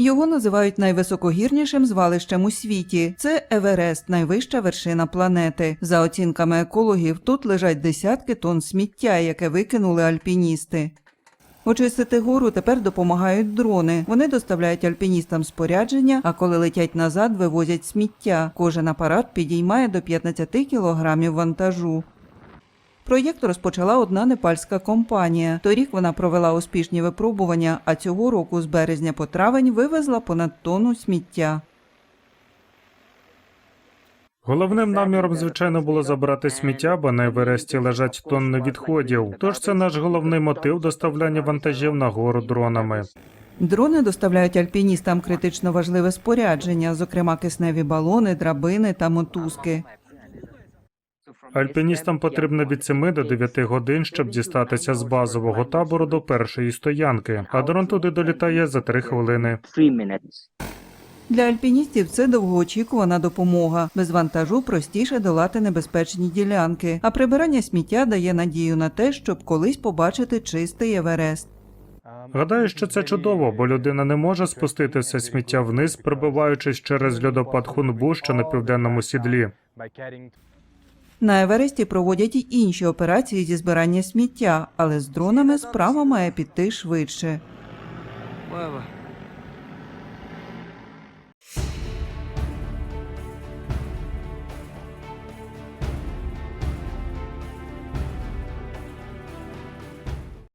Його називають найвисокогірнішим звалищем у світі. Це Еверест, найвища вершина планети. За оцінками екологів, тут лежать десятки тонн сміття, яке викинули альпіністи. Очистити гору тепер допомагають дрони. Вони доставляють альпіністам спорядження, а коли летять назад, вивозять сміття. Кожен апарат підіймає до 15 кілограмів вантажу. Проєкт розпочала одна непальська компанія. Торік вона провела успішні випробування, а цього року з березня по травень вивезла понад тонну сміття. Головним наміром, звичайно, було забрати сміття, бо на Евересті лежать тонни відходів. Тож це наш головний мотив доставляння вантажів на гору дронами. Дрони доставляють альпіністам критично важливе спорядження, зокрема кисневі балони, драбини та мотузки. Альпіністам потрібно від 7 до 9 годин, щоб дістатися з базового табору до першої стоянки, а дрон туди долітає за 3 хвилини. Для альпіністів це довгоочікувана допомога. Без вантажу простіше долати небезпечні ділянки, а прибирання сміття дає надію на те, щоб колись побачити чистий Еверест. Гадаю, що це чудово, бо людина не може спустити все сміття вниз, пробиваючись через льодопад Хунбу, що на південному сідлі. На Евересті проводять і інші операції зі збирання сміття, але з дронами справа має піти швидше.